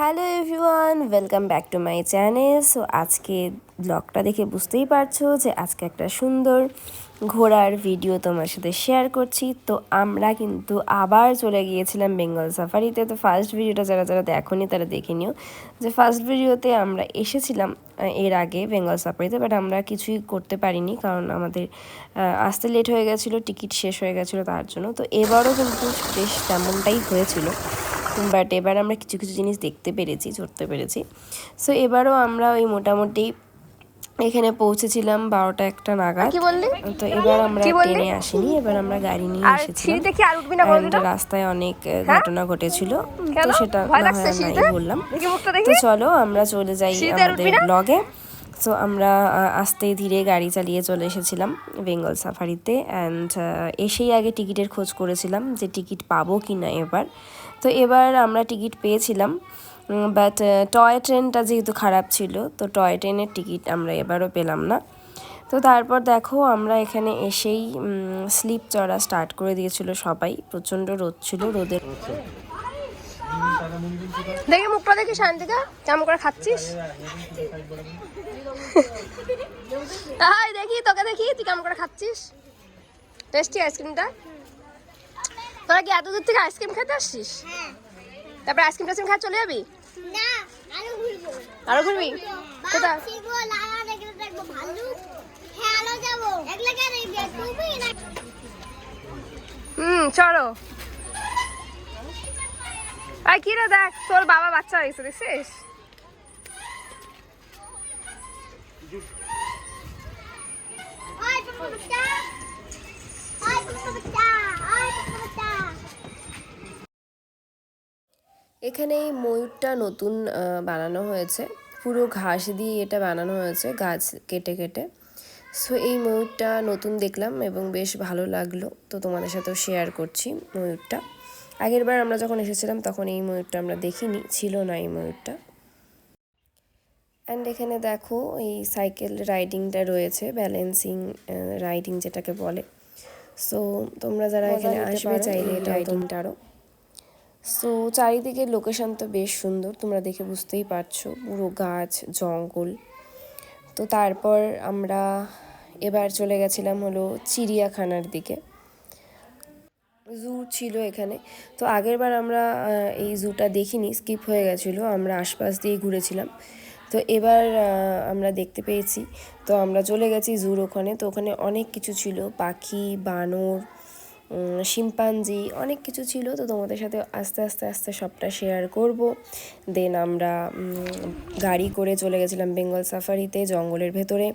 Hello everyone, welcome back to my channel. So আজকে ব্লগটা দেখে বুঝতেই পারছ যে আজকে একটা সুন্দর ঘোরার ভিডিও তোমার সাথে শেয়ার করছি। তো আমরা কিন্তু আবার চলে গিয়েছিলাম বেঙ্গল সাফারিতে। তো ফার্স্ট ভিডিওটা যারা যারা দেখোনি, তারা দেখে নিও যে ফার্স্ট ভিডিওতে আমরা এসেছিলাম এর আগে বেঙ্গল সাফারিতে বাট আমরা কিছুই করতে পারিনি কারণ আমাদের আসতে লেট হয়ে গেছিল টিকিট শেষ হয়ে গেছিল তার জন্য। তো এবারও কিন্তু বেশ তেমনটাই হয়েছিল। বাট এবার আমরা কিছু কিছু জিনিস দেখতে পেরেছি চড়তে পেরেছি। সো এবারও আমরা ওই মোটামুটি এখানে পৌঁছেছিলাম বারোটা একটা নাগাদ। কি বললি? তো এবার আমরা ট্রেনে আসিনি এবার আমরা গাড়ি নিয়ে এসেছিলাম। না রাস্তায় অনেক ঘটনা ঘটেছিল। তো সেটা হয়? বললাম। তো চলো আমরা চলে যাই আমাদের ব্লগে সো আমরা আস্তে ধীরে গাড়ি চালিয়ে চলে এসেছিলাম বেঙ্গল সাফারিতে অ্যান্ড এসেই আগে টিকিটের খোঁজ করেছিলাম যে টিকিট পাবো কি না এবার। তো এবার আমরা টিকিট পেয়েছিলাম বাট টয় ট্রেনটা যেহেতু খারাপ ছিল, তো টয় ট্রেনের টিকিট আমরা এবারও পেলাম না। তো তারপর দেখো আমরা এখানে এসেই স্লিপ চড়া স্টার্ট করে দিয়েছিল সবাই। প্রচণ্ড রোদ ছিল, রোদের দেখি মুখটা দেখি শান্তিকা কেমন করে খাচ্ছিস? দেখি তোকে দেখি তুই কেমন করে খাচ্ছিস? টেস্টি আইসক্রিমটা তোরা কি এত দূর থেকে আইসক্রিম খেতে আসছিস? তারপরে আইসক্রিম টাইসক্রিম খাওয়া চলে যাবি? আরও ঘুরবি। কোথায়? শিখব লালা দেখলে দেখব ভাল্লুক হ্যাঁ আলো যাব একলা কেন তুমি না হুম চলো আর কি রে দেখ, তোর বাবা বাচ্চা হয়েছে দেখছিস? এখানে এই ময়ূরটা নতুন বানানো হয়েছে। পুরো ঘাস দিয়ে এটা বানানো হয়েছে, গাছ কেটে কেটে। সো এই ময়ূরটা নতুন দেখলাম এবং বেশ ভালো লাগল। তো তোমাদের সাথেও শেয়ার করছি ময়ূরটা। আগের বার আমরা যখন এসেছিলাম তখন এই ময়ূরটা আমরা দেখিনি ছিল না এই ময়ূরটা। অ্যান্ড এখানে দেখো এই সাইকেল রাইডিংটা রয়েছে ব্যালেন্সিং রাইডিং যেটাকে বলে। সো তোমরা যারা এখানে আসবে চাইলে রাইডিংটারও সো চারিদিকে লোকেশন তো বেশ সুন্দর তোমরা দেখে বুঝতেই পারছ পুরো গাছ জঙ্গল। তো তারপর আমরা এবার চলে গেছিলাম হলো চিড়িয়াখানার দিকে। জু ছিল এখানে। তো আগের বার আমরা এই জুটা দেখিনি স্কিপ হয়ে গেছিল, আমরা আশপাশ দিয়ে ঘুরেছিলাম। তো এবার আমরা দেখতে পেয়েছি। তো আমরা চলে গেছি জুর ওখানে, তো ওখানে অনেক কিছু ছিল, পাখি, বানর শিম্পাঞ্জি, অনেক কিছু ছিল। তো তোমাদের সাথে আস্তে আস্তে আস্তে সবটা শেয়ার করব। দেন আমরা গাড়ি করে চলে গেছিলাম বেঙ্গল সাফারিতে, জঙ্গলের ভেতরে।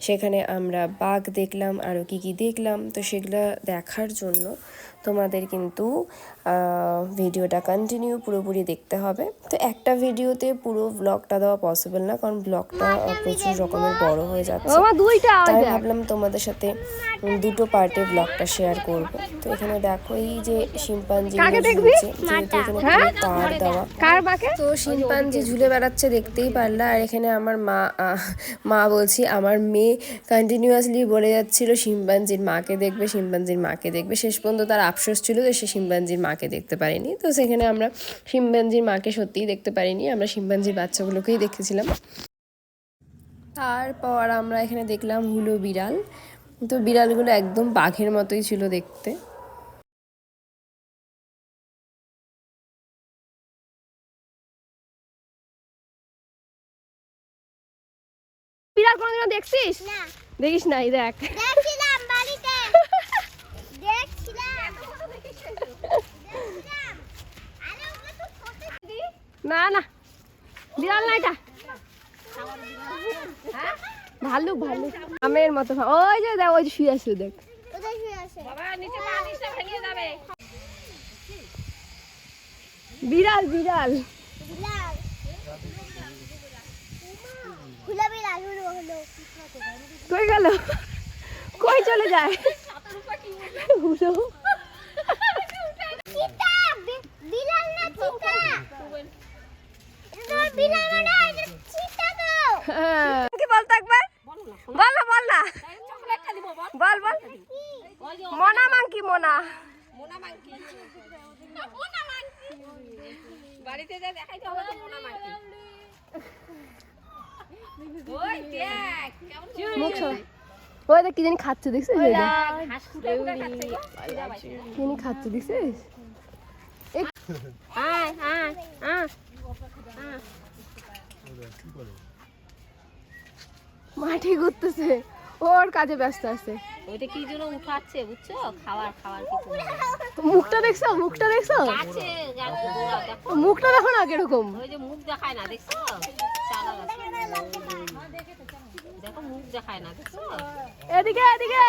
সেখানে আমরা বাঘ দেখলাম আরও কী কী দেখলাম। তো সেগুলো দেখার জন্য তোমাদের কিন্তু ভিডিওটা কন্টিনিউ পুরোপুরি দেখতে হবে। তো একটা ভিডিওতে পুরো ব্লগটা দেওয়া পসিবল না কারণ ব্লগটা প্রচুর রকমের বড় হয়ে যাচ্ছে। তাই ভাবলাম তোমাদের সাথে দুটো পার্টে ব্লগটা শেয়ার করব। তো এখানে দেখো এই যে শিম্পাঞ্জি যেহেতু এখানে তার দেওয়া। তো শিম্পাঞ্জি ঝুলে বেড়াচ্ছে দেখতেই পারলা। আর এখানে আমার মা মা বলছি আমার মেয়ে কন্টিনিউয়াসলি বলে যাচ্ছিল শিম্পাঞ্জির মাকে দেখবে শিম্পাঞ্জির মাকে দেখবে। শেষ পর্যন্ত তার আফসোস ছিল যে সে শিম্পাঞ্জির মাকে দেখতে পারেনি। তো সেখানে আমরা শিম্পাঞ্জির মাকে সত্যিই দেখতে পারিনি আমরা শিম্পাঞ্জির বাচ্চাগুলোকেই দেখেছিলাম। তারপর আমরা এখানে দেখলাম হুলো বিড়াল। তো বিড়ালগুলো একদম বাঘের মতোই ছিল দেখতে। বিড়াল কোনোদিনও দেখছিস? না। দেখিস নাই দেখ দেখছিলাম বাড়িতে দেখছিলাম দেখছিলাম আরে ওগুলো তো ছোট না। বিড়াল না এটা? ভালুক ভালুক আমের মতো ওই যে দেখ ওই যে শুয়ে আছে দেখ। বিড়াল বিড়াল। হলো হলো কই গেল? কই চলে যায়? না চিতা? কি বলতো একবার? বল না বল না। বল বল। মোনা মাংকি মোনা। বাড়িতে যা দেখাইতে হবে তো মোনা মাটি ওই দেখ কেমন মুখ ওই দেখ কি জানি খাচ্ছে দেখছিস? ওই দেখ। ঘাস খুঁটে খুঁটে খাচ্ছে। গো। কি জানি খাচ্ছে দেখছিস? মাটি ঘুরতেছে ওর কাজে ব্যস্ত আছে। ওইটা কি জন্য উঠাচ্ছে বুঝছ? খাবার খাবার কিছু মুখটা দেখছ? মুখটা দেখছ? মুখটা দেখো না কীরকম? ওই যে মুখ দেখায় না দেখছ? দেখো মুখ দেখায় না দেখছ? এদিকে এদিকে?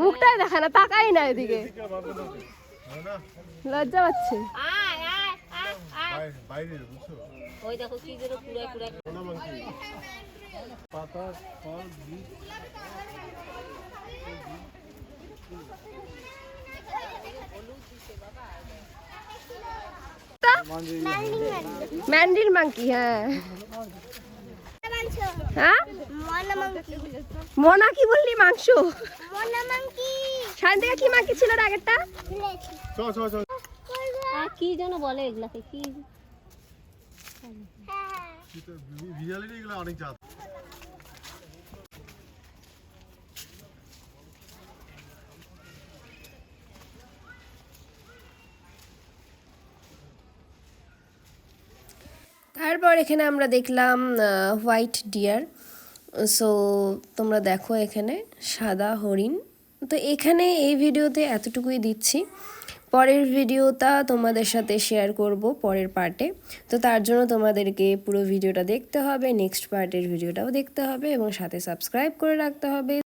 মুখটাই দেখা না তাকাই না এদিকে। হয়? লজ্জা পাচ্ছে। বাইরে- বাইরে বুঝছ ওই দেখো কি যেন কুড়ায় কুড়ায় পাতা ফল বীজ ম্যান্ডিল মাংকি হ্যাঁ। হ্যাঁ? মনা মোনা কি বললি মাংস? মনা মাংকি। কি মাংকি ছিল আগেরটা? চ চ চ আর কি যেন বলে এগুলাকে? কি? এগুলো অনেক জাত। তারপর এখানে আমরা দেখলাম হোয়াইট ডিয়ার সো তোমরা দেখো এখানে সাদা হরিণ। তো এখানে এই ভিডিওতে এতটুকুই দিচ্ছি। পরের ভিডিওটা তোমাদের সাথে শেয়ার করব পরের পার্টে তো তার জন্য তোমাদেরকে পুরো ভিডিওটা দেখতে হবে নেক্সট পার্টের ভিডিওটাও দেখতে হবে এবং সাথে সাবস্ক্রাইব করে রাখতে হবে।